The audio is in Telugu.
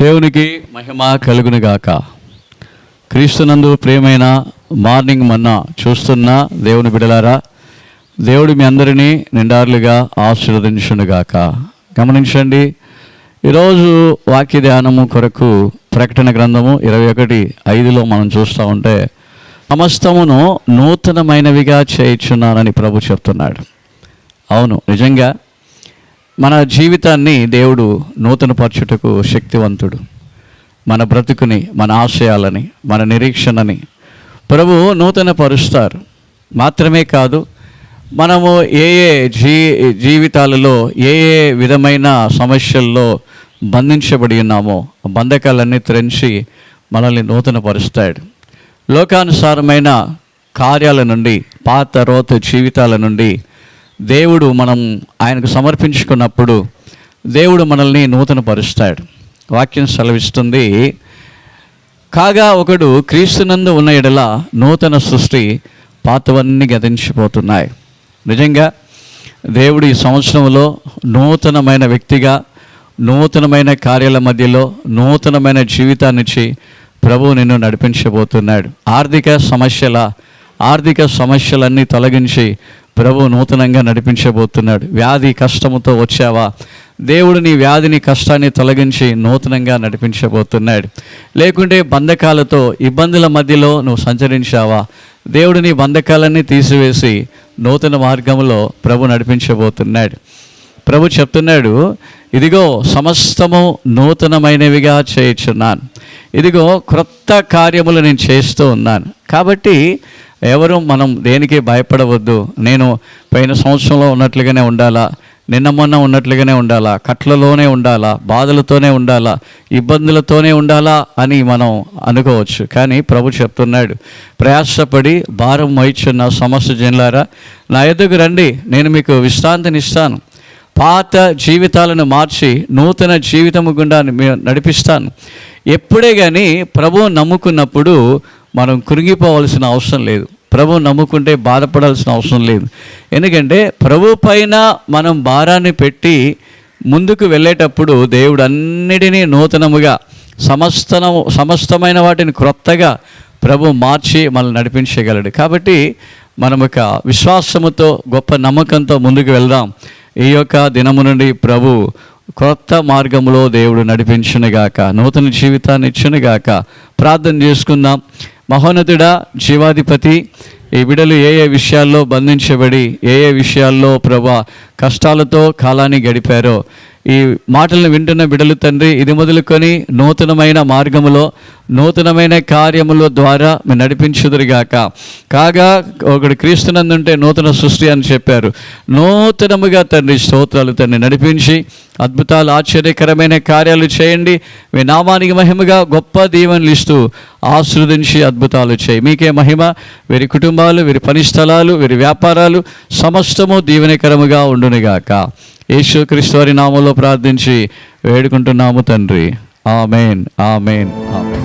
దేవునికి మహిమ కలుగునుగాక. క్రీస్తునందు ప్రియమైన మార్నింగ్ మన్నా చూస్తున్న దేవుని బిడలారా దేవుడు మీ అందరినీ నిండారులుగా ఆశీర్వదించునుగాక. గమనించండి ఈరోజు వాక్య ధ్యానము కొరకు ప్రకటన గ్రంథము ఇరవై ఒకటి ఐదులో మనం చూస్తూ ఉంటే సమస్తమును నూతనమైనవిగా చేయించున్నానని ప్రభు చెప్తున్నాడు. అవును నిజంగా మన జీవితాన్ని దేవుడు నూతనపరచుటకు శక్తివంతుడు. మన బ్రతుకుని మన ఆశయాలని మన నిరీక్షణని ప్రభు నూతన పరుస్తారు మాత్రమే కాదు మనము ఏ ఏ జీ జీవితాలలో ఏ ఏ విధమైన సమస్యల్లో బంధించబడి ఉన్నామో బంధకాలన్నీ త్రెంచి మనల్ని నూతనపరుస్తాడు. లోకానుసారమైన కార్యాల నుండి పాత రోత జీవితాల నుండి దేవుడు మనం ఆయనకు సమర్పించుకున్నప్పుడు దేవుడు మనల్ని నూతనపరుస్తాడు. వాక్యం సెలవిస్తుంది కాగా ఒకడు క్రీస్తునందు ఉన్న ఎడల నూతన సృష్టి పాతవన్నీ గతించిపోతున్నాయి. నిజంగా దేవుడు ఈ సంవత్సరంలో నూతనమైన వ్యక్తిగా నూతనమైన కార్యాల మధ్యలో నూతనమైన జీవితాన్నిచ్చి ప్రభువు నిన్ను నడిపించబోతున్నాడు. ఆర్థిక సమస్యల ఆర్థిక సమస్యలన్నీ తొలగించి ప్రభు నూతనంగా నడిపించబోతున్నాడు. వ్యాధి కష్టముతో వచ్చావా? దేవుడు నీ వ్యాధిని కష్టాన్ని తొలగించి నూతనంగా నడిపించబోతున్నాడు. లేకుంటే బంధకాలతో ఇబ్బందుల మధ్యలో నువ్వు సంచరించావా? దేవుడు నీ బంధకాలన్నీ తీసివేసి నూతన మార్గంలో ప్రభు నడిపించబోతున్నాడు. ప్రభు చెప్తున్నాడు ఇదిగో సమస్తము నూతనమైనవిగా చేయుచున్నాను. ఇదిగో క్రొత్త కార్యములు నేను చేస్తూ ఉన్నాను. కాబట్టి ఎవరు మనం దేనికి భయపడవద్దు. నేను పైన సంవత్సరంలో ఉన్నట్లుగానే ఉండాలా? నిన్న మొన్న ఉన్నట్లుగానే ఉండాలా? కట్లలోనే ఉండాలా? బాధలతోనే ఉండాలా? ఇబ్బందులతోనే ఉండాలా? అని మనం అనుకోవచ్చు. కానీ ప్రభు చెప్తున్నాడు ప్రయాసపడి భారం వహించున్న సమస్య జనులారా నా ఎదుగు రండి. నేను మీకు విశ్రాంతినిస్తాను. పాత జీవితాలను మార్చి నూతన జీవితము గుండా నడిపిస్తాను. ఎప్పుడే కానీ ప్రభువు నమ్ముకున్నప్పుడు మనం కృంగిపోవాల్సిన అవసరం లేదు. ప్రభు నమ్ముకుంటే బాధపడాల్సిన అవసరం లేదు. ఎందుకంటే ప్రభు పైన మనం భారాన్ని పెట్టి ముందుకు వెళ్ళేటప్పుడు దేవుడు అన్నిటినీ నూతనముగా సమస్తనము సమస్తమైన వాటిని క్రొత్తగా ప్రభు మార్చి మనల్ని నడిపించగలడు. కాబట్టి మనం ఒక విశ్వాసముతో గొప్ప నమ్మకంతో ముందుకు వెళ్దాం. ఈ యొక్క దినము నుండి ప్రభు కొత్త మార్గంలో దేవుడు నడిపించునుగాక నూతన జీవితాన్ని ఇచ్చునుగాక ప్రార్థన చేసుకుందాం. మహోన్నతుడా జీవాధిపతి ఈ బిడలు ఏ ఏ విషయాల్లో బంధించబడి ఏ ఏ విషయాల్లో ప్రభా కష్టాలతో కాలాన్ని గడిపారో ఈ మాటలను వింటున్న బిడలు తండ్రి ఇది మొదలుకొని నూతనమైన మార్గములో నూతనమైన కార్యముల ద్వారా మీరు నడిపించుదురుగాక. కాగా ఒకడు క్రీస్తునందుంటే నూతన సృష్టి అని చెప్పారు. నూతనముగా తండ్రి స్తోత్రాలు తండ్రి నడిపించి అద్భుతాలు ఆశ్చర్యకరమైన కార్యాలు చేయండి. మీ నామానికి మహిమగా గొప్ప దీవెనలు ఇస్తూ ఆశీర్వదించి అద్భుతాలు చేయి. మీకే మహిమ. వీరి కుటుంబాలు వీరి పని స్థలాలు వీరి వ్యాపారాలు సమస్తము దీవెనకరముగా ఉండునుగాక. యేసు క్రీస్తు వారి నామంలో ప్రార్థించి వేడుకుంటున్నాము తండ్రి. Amen amen amen.